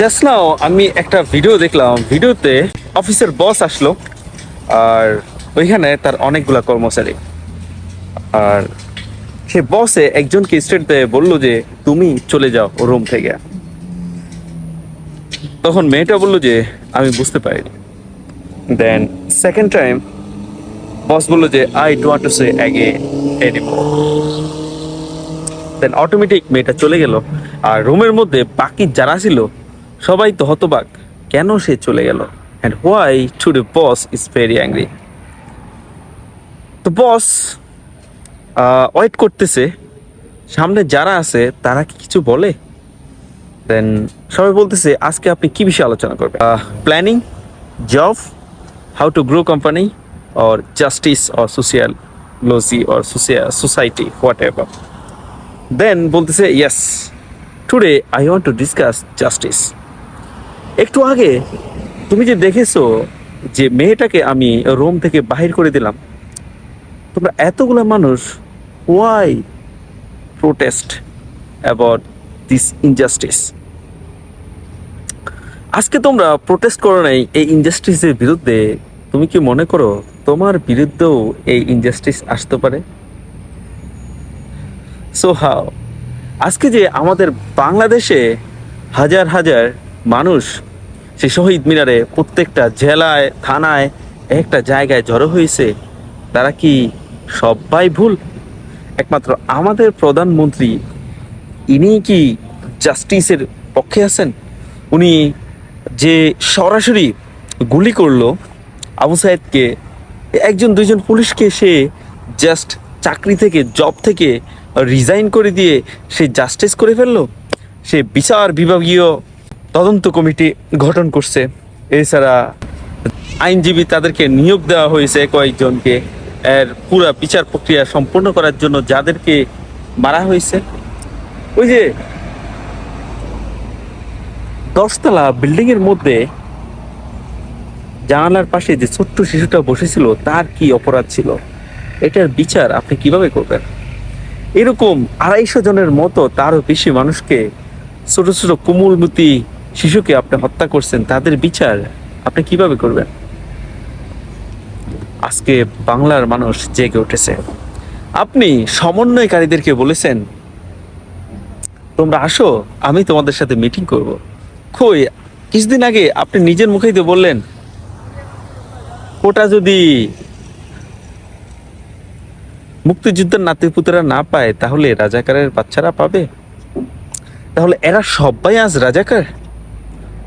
Just now আমি একটা video দেখলাম। ভিডিওতে অফিসের বস আসলো, আর ওইখানে তার অনেকগুলা কর্মচারী। আর সে বসে একজনকে স্টেট দিয়ে বলল যে, তুমি চলে যাও রুম থেকে। তখন মেয়েটা বলল যে, আমি বুঝতে পারিনি। দেন সেকেন্ড টাইম বস বলল যে I don't want to say again then automatic মেয়েটা চলে গেল, আর রুমের মধ্যে বাকি যারা ছিল সবাই তো হতবাক। কেন সে চলে গেল? And why to the boss is very angry তো বস ওয়েট করতেছে। সামনে যারা আছে, তারা কি কিছু বলে? দেন সবাই বলতেছে, আজকে আপনি কি বিষয়ে আলোচনা করবেন? Planning job how to grow company or justice or sociology or society whatever then বলতেছে yes today I want to discuss justice একটু আগে তুমি যে দেখেছ যে মেয়েটাকে আমি রোম থেকে বাহির করে দিলাম, তোমরা এতগুলো মানুষ why protest about this injustice আজকে তোমরা প্রোটেস্ট করো নাই এই ইনজাস্টিসের বিরুদ্ধে, তুমি কি মনে করো তোমার বিরুদ্ধেও এই ইনজাস্টিস আসতে পারে? সো হাও আজকে যে আমাদের বাংলাদেশে হাজার হাজার মানুষ সে শহীদ মিনারে প্রত্যেকটা জেলায়, থানায় একটা জায়গায় জড়ো হয়েছে। তারা কি সবাই ভুল? একমাত্র আমাদের প্রধানমন্ত্রী, ইনি কি জাস্টিসের পক্ষে আছেন? উনি যে সরাসরি গুলি করল, আবু সাইদকে, একজন, দুইজন পুলিশকে সে জাস্ট চাকরি থেকে, জব থেকে রিজাইন করে দিয়ে সে জাস্টিস করে ফেলল। সে বিচার বিভাগীয় তদন্ত কমিটি গঠন করছে। এছাড়া আইনজীবী তাদেরকে নিয়োগ দেওয়া হয়েছে কয়েকজনকে। এর পুরা বিচার প্রক্রিয়া সম্পূর্ণ করার জন্য যাদেরকে মারা হয়েছে। ওই যে দশতলা বিল্ডিং এর মধ্যে জানালার পাশে যে ছোট্ট শিশুটা বসেছিল, তার কি অপরাধ ছিল? এটার বিচার আপনি কীভাবে করবেন? এরকম আড়াইশো জনের মতো তারও বেশি মানুষকে ছোট ছোট কোমলমতি শিশুকে আপনি হত্যা করছেন, তাদের বিচার আপনি কীভাবে করবেন? আজকে বাংলার মানুষ জেগে উঠেছে। আপনি সমন্বয়কারীদেরকে বলেছেন, তোমরা আসো, আমি তোমাদের সাথে মিটিং করব। কই, কিছুদিন আগে আপনি নিজের মুখেই তো বললেন ওটা যদি মুক্তিযুদ্ধের নাতিপুতেরা না পায়, তাহলে রাজাকারের বাচ্চারা পাবে? তাহলে এরা সবাই আজ রাজাকার?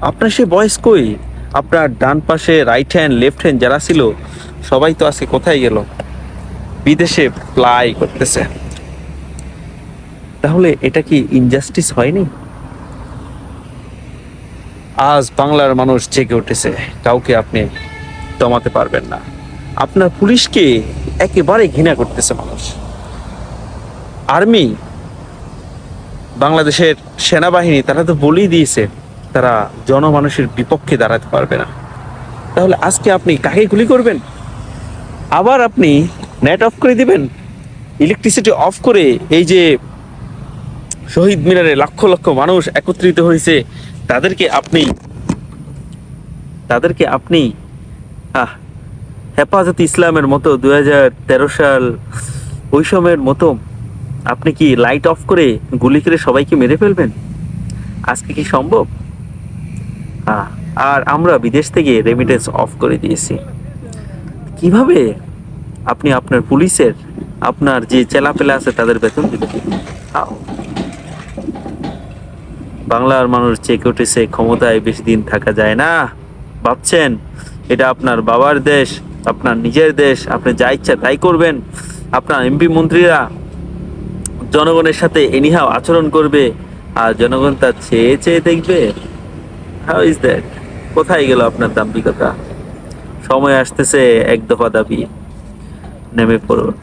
আপনার সে বয়স কই? আপনার ডান পাশে রাইট হ্যান্ড লেফট হ্যান্ড যারা ছিল, সবাই তো আজকে কোথায় গেল? বিদেশে প্লাই করতেছে। তাহলে এটা কি ইনজাস্টিস হয়নি? আজ বাংলার মানুষ জেগে উঠেছে, কাউকে আপনি দমাতে পারবেন না। আপনার পুলিশকে একেবারে ঘৃণা করতেছে মানুষ। আর্মি, বাংলাদেশের সেনাবাহিনী, তারা তো বলেই দিয়েছে তারা জনমানুষের বিপক্ষে দাঁড়াতে পারবে না। তাহলে আজকে আপনি কাকে গুলি করবেন? আবার আপনি নেট অফ করে দিবেন? ইলেকট্রিসিটি অফ করে এই যে শহীদ মিনারে লক্ষ লক্ষ মানুষ একত্রিত হয়েছে, তাদেরকে আপনি তাদেরকে আপনি, আহ, হেফাজত ইসলামের মতো দুই হাজার তেরো সাল ওই সময়ের মতো আপনি কি লাইট অফ করে গুলি করে সবাইকে মেরে ফেলবেন? আজকে কি সম্ভব? আর আমরা বিদেশ থেকে রেমিটেন্স অফ করে দিয়েছি। কীভাবে আপনি আপনার পুলিশের, আপনার যে চেলাপেলা আছে তাদের বেতন দিবেন? বাংলার মানুষ চেকে উঠেছে ক্ষমতায় বেশি দিন থাকা যায় না। ভাবছেন, এটা আপনার বাবার দেশ, আপনার নিজের দেশ, আপনি যা ইচ্ছা তাই করবেন। আপনার এমপি মন্ত্রীরা জনগণের সাথে এনিহাও আচরণ করবে, আর জনগণ তা চেয়ে চেয়ে দেখবে। হাউ ইজ দ্যাট কোথায় গেল আপনার দাম্পিকতা সময় আসতেছে এক দফা দাবি। নেমে পড়ুন।